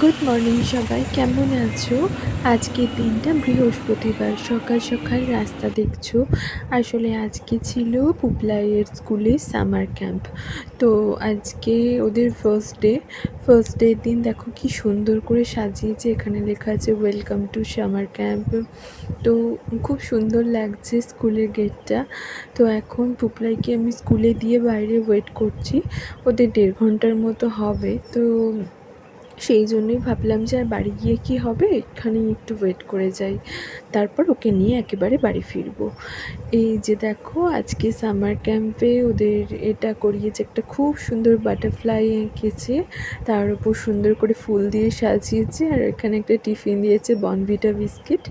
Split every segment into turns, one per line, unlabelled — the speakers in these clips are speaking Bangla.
গুড মর্নিং সবাই। কেমন আছো? আজকের দিনটা বৃহস্পতিবার। সকাল সকাল রাস্তা দেখছ। আসলে আজকে ছিল পুপলাইয়ের স্কুলে সামার ক্যাম্প। তো আজকে ওদের ফার্স্ট ডে ফার্স্ট ডে দিন দেখো কি সুন্দর করে সাজিয়েছে। এখানে লেখা আছে ওয়েলকাম টু সামার ক্যাম্প। তো খুব সুন্দর লাগছে স্কুলের গেটটা তো এখন পুপলাইকে আমি স্কুলে দিয়ে বাইরে ওয়েট করছি। ওদের দেড় ঘণ্টার মতো হবে। তো সেই জন্যই ভাবলাম যে আর বাড়ি গিয়ে কী হবে? এখানেই একটু ওয়েট করে যাই। তারপর ওকে নিয়ে একেবারে বাড়ি ফিরবো। এই যে দেখো, আজকে সামার ক্যাম্পে ওদের এটা করিয়েছে একটা খুব সুন্দর বাটারফ্লাই এঁকেছে। তার উপর সুন্দর করে ফুল দিয়ে সাজিয়েছে আর এখানে একটা টিফিন দিয়েছে বনভিটা বিস্কিট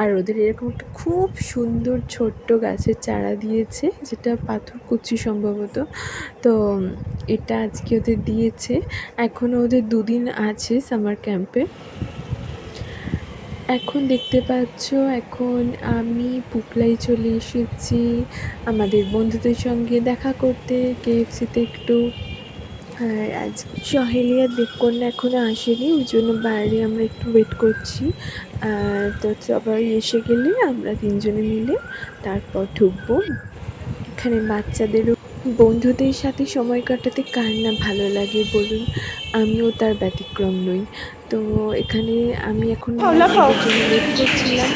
আর ওদের এরকম একটা খুব সুন্দর ছোট্ট গাছের চারা দিয়েছে, যেটা পাথর কুচি সম্ভবত। তো এটা আজকে ওদের দিয়েছে। এখনও ওদের দুদিন আছে সামার ক্যাম্পে। এখন দেখতে পাচ্ছ, এখন আমি পুপলাই চলে এসেছি আমাদের বন্ধুদের সঙ্গে দেখা করতে, কেএফসিতে একটু। আর আজ সহেলিয়া দেবকন্যা এখনও আসেনি, ওই জন্য বাইরে আমরা একটু ওয়েট করছি। তো সবাই এসে গেলে আমরা তিনজনে মিলে তারপর ঢুকবো। এখানে বাচ্চাদেরও বন্ধুদের সাথে সময় কাটাতে কার না ভালো লাগে বলুন? আমিও তার ব্যতিক্রম নই। তো এখানে আমি এখন
খাওলা খাও।
ওয়েট করছিলাম।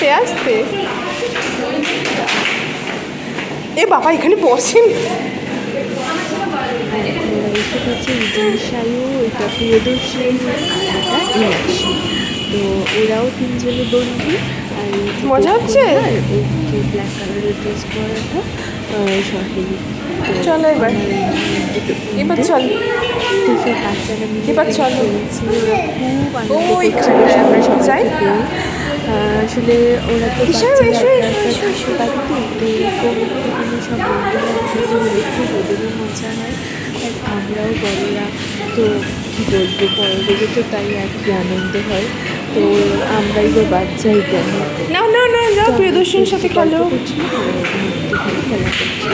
আস্তে আস্তে এ বাবা, এখানে বসেন
এটা প্রিয়দর্শী তো ওরাও তিনজনে বন্ধু আর
মজা হচ্ছে?
এই ব্ল্যাক কালারের ড্রেস পরাটা তো
চলো এবার। এবার। চল
বাচ্চারা মিলে
এবার চলো।
খুব
আমরা
সবাই
যাই।
আসলে ওরা তো সব মজা হয়। আর আমরাও বড়রা তো কী বলব বড়দেরও তো তাই আর কি আনন্দ হয়। তো আমরাই বা বাচ্চাই কেন
না না না যাও প্রিয়দর্শনের সাথে খেলো।
খেলা করছে।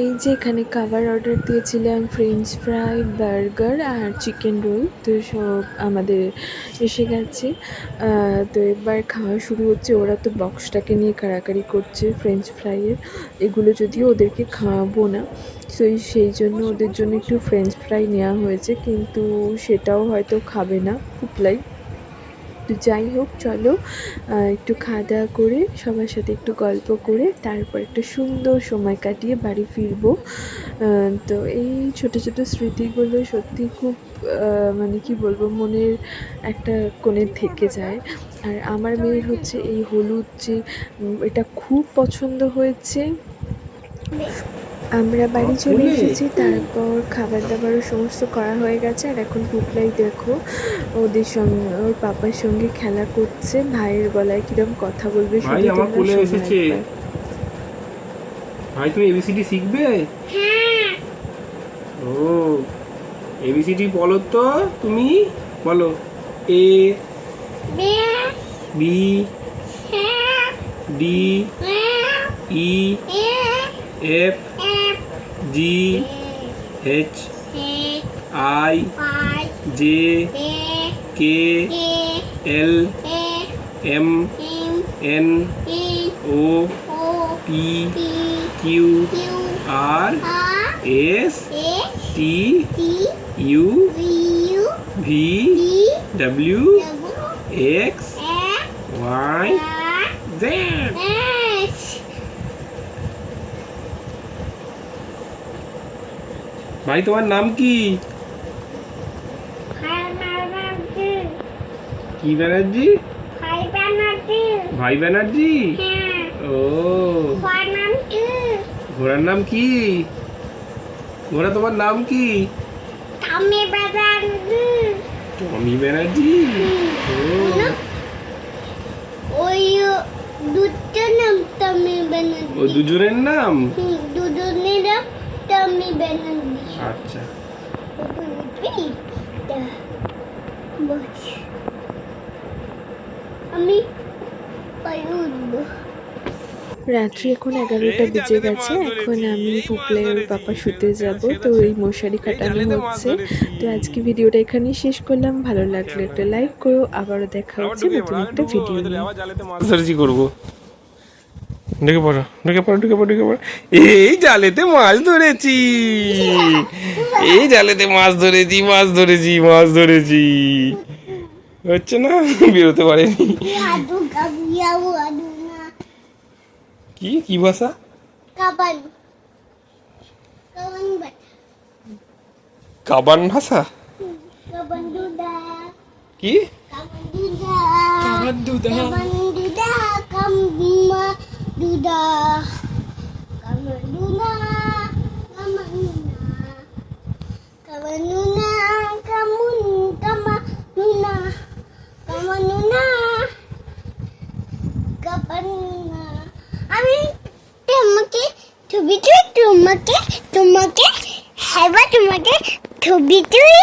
এই যে এখানে খাবার অর্ডার দিয়েছিলাম ফ্রেঞ্চ ফ্রাই বার্গার আর চিকেন রোল তো সব আমাদের এসে গেছে। তো এবার খাওয়া শুরু হচ্ছে। ওরা তো বক্সটাকে নিয়ে কাড়াকাড়ি করছে ফ্রেঞ্চ ফ্রাইয়ের এগুলো যদিও ওদেরকে খাওয়াবো না সেই সেই জন্য ওদের জন্য একটু ফ্রেঞ্চ ফ্রাই নেওয়া হয়েছে, কিন্তু সেটাও হয়তো খাবে না পুপলাই তো যাই হোক, চলো একটু খাওয়া দাওয়া করে সবার সাথে একটু গল্প করে তারপর একটা সুন্দর সময় কাটিয়ে বাড়ি ফিরবো। তো এই ছোট ছোট স্মৃতিগুলো সত্যি খুব মানে কি বলব, মনের একটা কোণে থেকে যায়। আর আমার মেয়ের হচ্ছে এই হলুদ যে এটা খুব পছন্দ হয়েছে। আমরা বাড়ি চলে এসেছি তারপর খাবার দাবারও সমস্ত করা হয়ে গেছে আর এখন পুপলাই দেখো ওদের সঙ্গে ওর পাপার সঙ্গে খেলা করছে ভাইয়ের গলায় কিরম কথা বলবে
ভাই আমার কোলে এসেছে। ভাই তুমি এবিসিডি শিখবে? ও এবিসিডি বলো তো তুমি বলো। A B D E F G H I J K L M N O P Q R S T U V W X Y Z ভাই তোমার নাম কি? কি ব্যানার্জি ভাই ব্যানার্জি ও। ঘোড়ার নাম কি? ঘোড়া তোমার নাম কি? টমি ব্যানার্জি ও।
দুটো নাম তুমি বানান
ও দুজনের নাম?
দুজনের নাম তুমি বানান
আচ্ছা।
আমি
রাত্রি এখন এগারোটা বেজে গেছে এখন আমি পুপলে ওর পাপা শুতে যাব তো এই মশারি খাটানো হচ্ছে। তো আজকে ভিডিওটা এখানেই শেষ করলাম। ভালো লাগলে একটা লাইক করো আবারও দেখা হচ্ছে নতুন একটা ভিডিও
করব। ঢুকে পড়ো ঢুকে পড়ো ঢুকে পড়ো ঢুকে পড়ো। এই জালেতে মাছ ধরেছি। এই জালেতে মাছ ধরেছি মাছ ধরেছি মাছ ধরেছি। হচ্ছে না? বেরোতে পারেনি। কি কি ভাষা?
কাবান।
ভাষা। কি?
কাবান দুদা কাবান দুদা কাবান দুদা কাম্মা দুদা কাবান দুদা কামান কাবান নুনা কামুন কামা নুনা কামান নুনা কাবান নুনা আমি তোমাকে ছবি তুই তোমাকে তোমাকে হ্যাঁ তোমাকে ছবি তুই